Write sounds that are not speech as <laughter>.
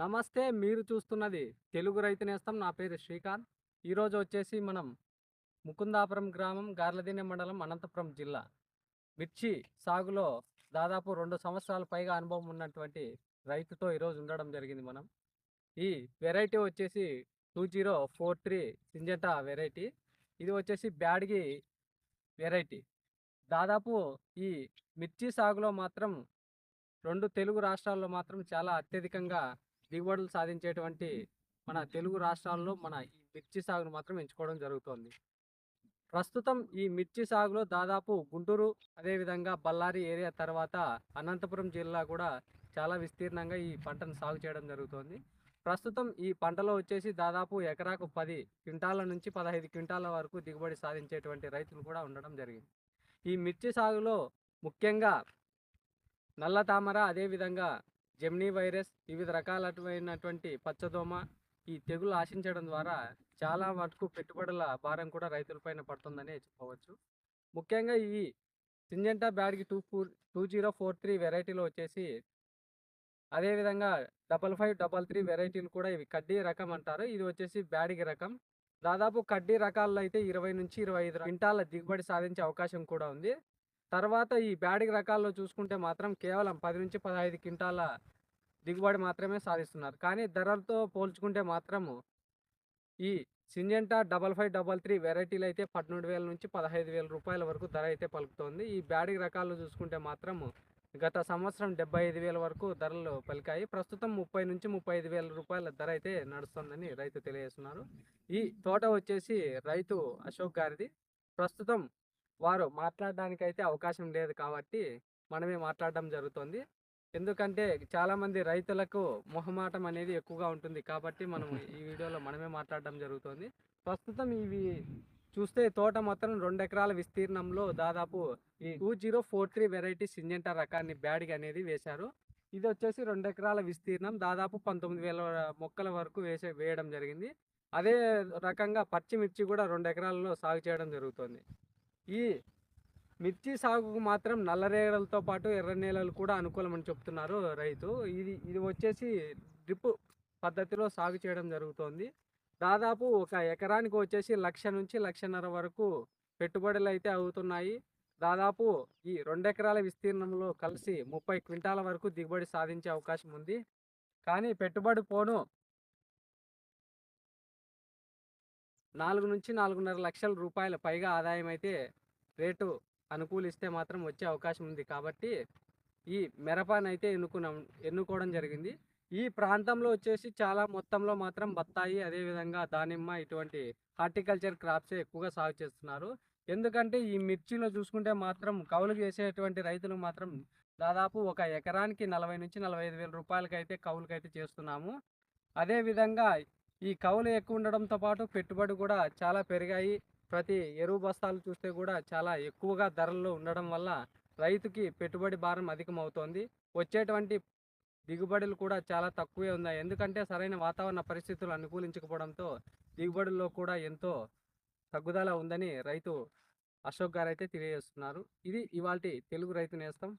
నమస్తే మీరు చూస్తున్నది తెలుగు రైతు నేస్తం. నా పేరు శ్రీకాంత్. ఈరోజు వచ్చేసి మనం ముకుందాపురం గ్రామం గార్లదిన్నె మండలం అనంతపురం జిల్లా. మిర్చి సాగులో దాదాపు రెండు సంవత్సరాల పైగా అనుభవం ఉన్నటువంటి రైతుతో ఈరోజు ఉండడం జరిగింది మనం. ఈ వెరైటీ వచ్చేసి two zero four three Syngenta variety. ఇది వచ్చేసి బ్యాడ్గి వెరైటీ. దాదాపు ఈ మిర్చి సాగులో మాత్రం రెండు తెలుగు రాష్ట్రాల్లో మాత్రం చాలా అత్యధికంగా దిగుబడులు సాధించేటువంటి మన తెలుగు రాష్ట్రాల్లో మన ఈ మిర్చి సాగును మాత్రం ఎంచుకోవడం జరుగుతోంది. ప్రస్తుతం ఈ మిర్చి సాగులో దాదాపు గుంటూరు అదేవిధంగా బళ్ళారి ఏరియా తర్వాత అనంతపురం జిల్లా కూడా చాలా విస్తీర్ణంగా ఈ పంటను సాగు చేయడం జరుగుతోంది. ప్రస్తుతం ఈ పంటలో వచ్చేసి దాదాపు ఎకరాకు పది క్వింటాల నుంచి పదహైదు క్వింటాల వరకు దిగుబడి సాధించేటువంటి రైతులు కూడా ఉండడం జరిగింది. ఈ మిర్చి సాగులో ముఖ్యంగా నల్ల తామర అదేవిధంగా జెమినీ వైరస్ వివిధ రకాలైనటువంటి పచ్చదోమ ఈ తెగులు ఆశించడం ద్వారా చాలా మటుకు పెట్టుబడుల భారం కూడా రైతులపైన పడుతుందని చెప్పవచ్చు. ముఖ్యంగా ఈ Syngenta బ్యాడ్కి two four two zero four three వెరైటీలో వచ్చేసి అదేవిధంగా డబల్ ఫైవ్ డబల్ త్రీ వెరైటీలు కూడా ఇవి కడ్డీ రకం అంటారు. ఇది వచ్చేసి బ్యాడిగి రకం. దాదాపు కడ్డీ రకాల్లో అయితే ఇరవై నుంచి ఇరవై ఐదు క్వింటాల దిగుబడి సాధించే అవకాశం కూడా ఉంది. తర్వాత ఈ బ్యాడిగి రకాల్లో చూసుకుంటే మాత్రం కేవలం పది నుంచి పదహైదు క్వింటాల దిగుబడి మాత్రమే సాధిస్తున్నారు. కానీ ధరలతో పోల్చుకుంటే మాత్రము ఈ Syngenta double five double three వెరైటీలు అయితే పదమూడు వేల నుంచి పదహైదు వేల రూపాయల వరకు ధర అయితే పలుకుతోంది. ఈ బ్యాడిగి రకాలు చూసుకుంటే మాత్రము గత సంవత్సరం డెబ్బై ఐదు వేల వరకు ధరలు పలికాయి. ప్రస్తుతం ముప్పై నుంచి ముప్పై ఐదు వేల రూపాయల ధర అయితే నడుస్తుందని రైతు తెలియజేస్తున్నారు. ఈ తోట వచ్చేసి రైతు అశోక్ గారిది. ప్రస్తుతం వారు మాట్లాడడానికి అయితే అవకాశం లేదు కాబట్టి మనమే మాట్లాడడం జరుగుతుంది. ఎందుకంటే చాలామంది రైతులకు మొహమాటం అనేది ఎక్కువగా ఉంటుంది కాబట్టి మనం <laughs> ఈ వీడియోలో మనమే మాట్లాడడం జరుగుతుంది. ప్రస్తుతం ఇవి చూస్తే తోట మొత్తం రెండు ఎకరాల విస్తీర్ణంలో దాదాపు ఈ two zero four three variety Syngenta రకాన్ని బ్యాడ్గా అనేది వేశారు. ఇది వచ్చేసి రెండు ఎకరాల విస్తీర్ణం దాదాపు పంతొమ్మిది వేల మొక్కల వరకు వేసే వేయడం జరిగింది. అదే రకంగా పచ్చిమిర్చి కూడా రెండు ఎకరాలలో సాగు చేయడం జరుగుతుంది. ఈ మిర్చి సాగుకు మాత్రం నల్లరేగడలతో పాటు ఎర్ర నేలలు కూడా అనుకూలమని చెప్తున్నారు రైతు. ఇది ఇది వచ్చేసి డ్రిప్ పద్ధతిలో సాగు చేయడం జరుగుతోంది. దాదాపు ఒక ఎకరానికి వచ్చేసి లక్ష నుంచి లక్షన్నర వరకు పెట్టుబడులు అయితే అవుతున్నాయి. దాదాపు ఈ రెండు ఎకరాల విస్తీర్ణంలో కలిసి ముప్పై క్వింటాల వరకు దిగుబడి సాధించే అవకాశం ఉంది. కానీ పెట్టుబడి పోను నాలుగు నుంచి నాలుగున్నర లక్షల రూపాయల పైగా ఆదాయం అయితే రేటు అనుకూలిస్తే మాత్రం వచ్చే అవకాశం ఉంది. కాబట్టి ఈ మిరపనైతే అయితే ఎన్నుకున్నాం ఎన్నుకోవడం జరిగింది. ఈ ప్రాంతంలో వచ్చేసి చాలా మొత్తంలో మాత్రం బత్తాయి అదేవిధంగా దానిమ్మ ఇటువంటి హార్టికల్చర్ క్రాప్సే ఎక్కువగా సాగు చేస్తున్నారు. ఎందుకంటే ఈ మిర్చిలో చూసుకుంటే మాత్రం కౌలు చేసేటువంటి రైతులు మాత్రం దాదాపు ఒక ఎకరానికి నలభై నుంచి నలభై ఐదు వేల రూపాయలకైతే కౌలుకైతే చేస్తున్నాము. అదేవిధంగా ఈ కవులు ఎక్కువ ఉండడంతో పాటు పెట్టుబడి కూడా చాలా పెరిగాయి. ప్రతి ఎరువు బస్తాలు చూస్తే కూడా చాలా ఎక్కువగా ధరల్లో ఉండడం వల్ల రైతుకి పెట్టుబడి భారం అధికమవుతోంది. వచ్చేటువంటి దిగుబడులు కూడా చాలా తక్కువే ఉన్నాయి. ఎందుకంటే సరైన వాతావరణ పరిస్థితులు అనుకూలించకపోవడంతో దిగుబడుల్లో కూడా ఎంతో తగ్గుదల ఉందని రైతు అశోక్ గారు అయితే తెలియజేస్తున్నారు. ఇది ఇవాళ తెలుగు రైతు నేస్తం.